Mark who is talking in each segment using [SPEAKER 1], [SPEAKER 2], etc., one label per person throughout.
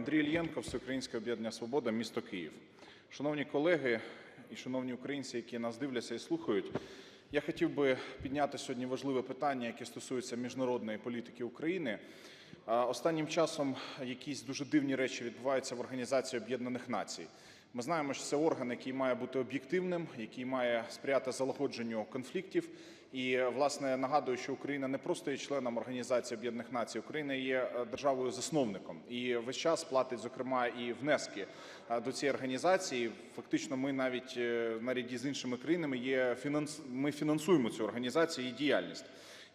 [SPEAKER 1] Андрій Ільєнко, Всеукраїнське об'єднання Свобода, місто Київ. Шановні колеги і шановні українці, які нас дивляться і слухають, я хотів би підняти сьогодні важливе питання, яке стосується міжнародної політики України. Останнім часом якісь дуже дивні речі відбуваються в Організації Об'єднаних Націй. Ми знаємо, що це орган, який має бути об'єктивним, який має сприяти залагодженню конфліктів. І власне нагадую, що Україна не просто є членом Організації Об'єднаних Націй, Україна є е, державою засновником і весь час платить, зокрема, і внески е, до цієї організації. Фактично, ми навіть е, наряді з іншими країнами є фінанс... ми фінансуємо цю організацію і діяльність.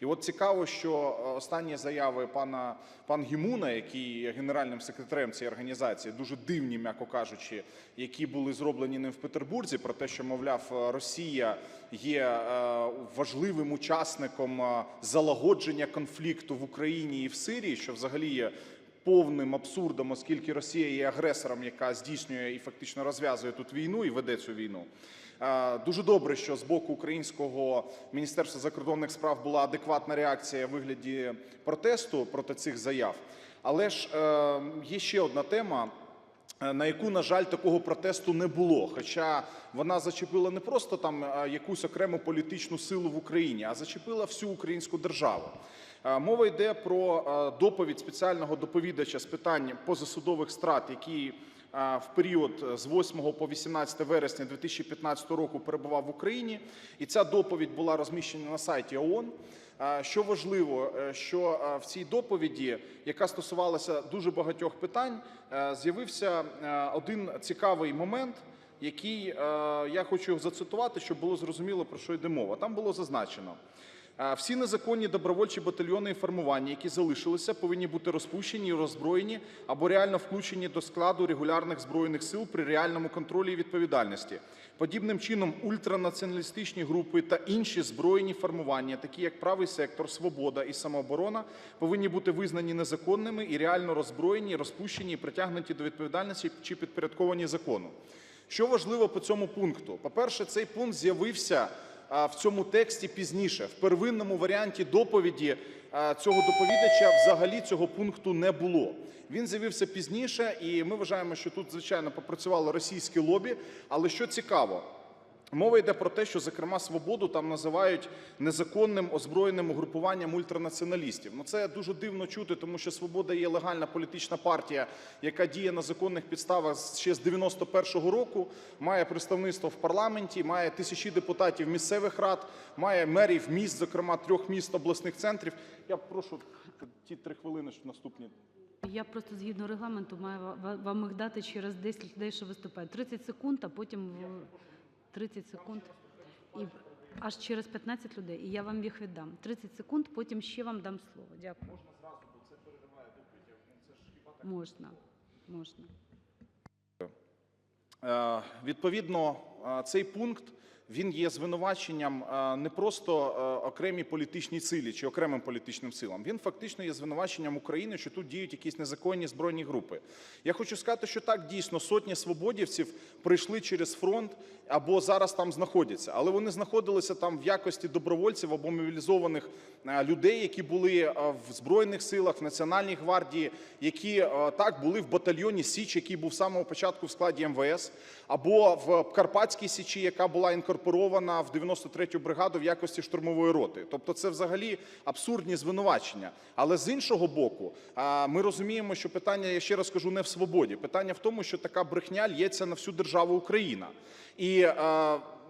[SPEAKER 1] І от цікаво, що е, останні заяви пана пан Гімуна, який є генеральним секретарем цієї організації, дуже дивні, м'яко кажучи, які були зроблені ним в Петербурзі, про те, що мовляв, е, Росія є е, важливим учасником залагодження конфлікту в Україні і в Сирії, що взагалі є. Повним абсурдом, оскільки Росія є агресором, яка здійснює і фактично розв'язує тут війну і веде цю війну. Е, Дуже добре, що з боку українського міністерства закордонних справ була адекватна реакція в вигляді протесту проти цих заяв. Але ж е, є ще одна тема. е, На яку, на жаль, такого протесту не було. Хоча вона зачепила не просто там якусь окрему політичну силу в Україні, а зачепила всю українську державу. Мова йде про доповідь спеціального доповідача з питань позасудових страт, який в період з 8 по 18 вересня 2015 року перебував в Україні. І ця доповідь була розміщена на сайті ООН. Е, Що важливо, е, що е, в цій доповіді, яка стосувалася дуже багатьох питань, е, з'явився е, один цікавий момент, який е, я хочу зацитувати, щоб було зрозуміло про що йде мова. Там було зазначено. Всі незаконні добровольчі батальйони і формування, які залишилися, повинні бути розпущені роззброєні або реально включені до складу регулярних збройних сил при реальному контролі і відповідальності. Подібним чином, ультранаціоналістичні групи та інші збройні формування, такі як правий сектор, свобода і самооборона, повинні бути визнані незаконними і реально роззброєні, розпущені і притягнуті до відповідальності чи підпорядковані закону. Що важливо по цьому пункту? По-перше, цей пункт з'явився в цьому тексті пізніше. В первинному варіанті доповіді цього доповідача взагалі цього пункту не було. Він з'явився пізніше, і ми вважаємо, що тут, звичайно, попрацювало російське лобі. Але що цікаво, Мова йде про те, що зокрема свободу там називають незаконним озброєним угрупуванням ультранаціоналістів. Ну це дуже дивно чути, тому що свобода є легальна політична партія, яка діє на законних підставах ще з 91-го року. Має представництво в парламенті, має тисячі депутатів місцевих рад, має мерів міст, зокрема трьох міст обласних центрів. Я прошу ті три хвилини, що наступні.
[SPEAKER 2] Я просто згідно регламенту маю ва- вам їх дати через 10 людей, що виступають. 30 секунд, а потім 30 секунд. І аж через 15 людей. І я вам їх віддам. 30 секунд, потім ще вам дам слово. Дякую. Можна, можна.
[SPEAKER 1] Е, Відповідно, цей пункт він є звинуваченням не просто окремій політичній силі чи окремим політичним силам. Він фактично є звинуваченням України, що тут діють якісь незаконні збройні групи. Я хочу сказати, що так дійсно сотні свободівців прийшли через фронт або зараз там знаходяться, але вони знаходилися там в якості добровольців або мобілізованих людей, які були в збройних силах, в національній гвардії, які так були в батальйоні Січ, який був самого початку в складі МВС, або в Карпатській Січі, яка була інкорпорована в 93-ю бригаду в якості штурмової роти. Тобто, це взагалі абсурдні звинувачення. Але з іншого боку, ми розуміємо, що питання, я ще раз кажу, не в свободі. Питання в тому, що така брехня лється на всю державу Україна. І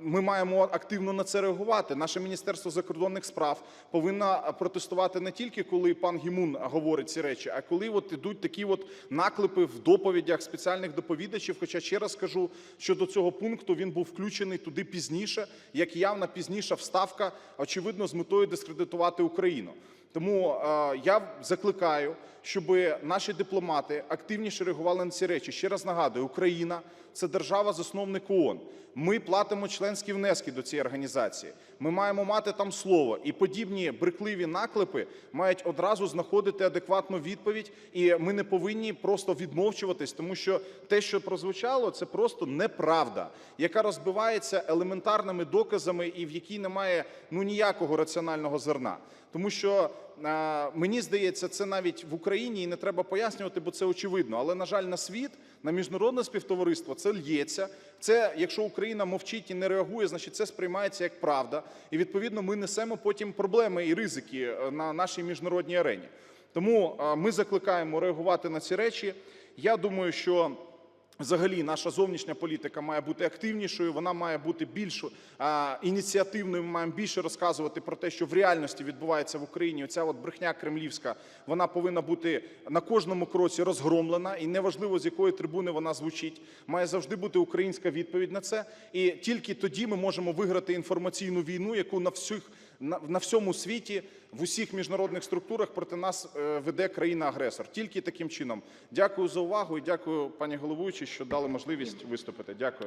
[SPEAKER 1] ми маємо активно на це реагувати. Наше міністерство закордонних справ повинно протестувати не тільки коли пан Гімун говорить ці речі, а коли от ідуть такі от наклепи в доповідях спеціальних доповідачів. Хоча ще раз кажу, що до цього пункту він був включений туди пізніше, як явна пізніша вставка, очевидно, з метою дискредитувати Україну. Тому е, я закликаю, щоб наші дипломати активніше реагували на ці речі. Ще раз нагадую, Україна це держава-засновник ООН. Ми платимо членські внески до цієї організації. Ми маємо мати там слово, і подібні брехливі наклепи мають одразу знаходити адекватну відповідь. І ми не повинні просто відмовчуватись, тому що те, що прозвучало, це просто неправда, яка розбивається елементарними доказами і в якій немає ну ніякого раціонального зерна. Тому що мені здається, це навіть в Україні і не треба пояснювати, бо це очевидно. Але на жаль, на світ, на міжнародне співтовариство це лється. Це якщо Україна мовчить і не реагує, значить це сприймається як правда. І відповідно ми несемо потім проблеми і ризики е, на нашій міжнародній арені. Тому е, ми закликаємо реагувати на ці речі. Я думаю, що Взагалі, наша зовнішня політика має бути активнішою, вона має бути більш а, ініціативною. Ми маємо більше розказувати про те, що в реальності відбувається в Україні. Оця от брехня кремлівська, вона повинна бути на кожному кроці розгромлена, і неважливо з якої трибуни вона звучить. Має завжди бути українська відповідь на це. І тільки тоді ми можемо виграти інформаційну війну, яку на всіх на, на всьому світі в усіх міжнародних структурах проти нас е, веде країна-агресор. Тільки таким чином. Дякую за увагу і дякую, пані головуючі, що дали можливість виступити. Дякую.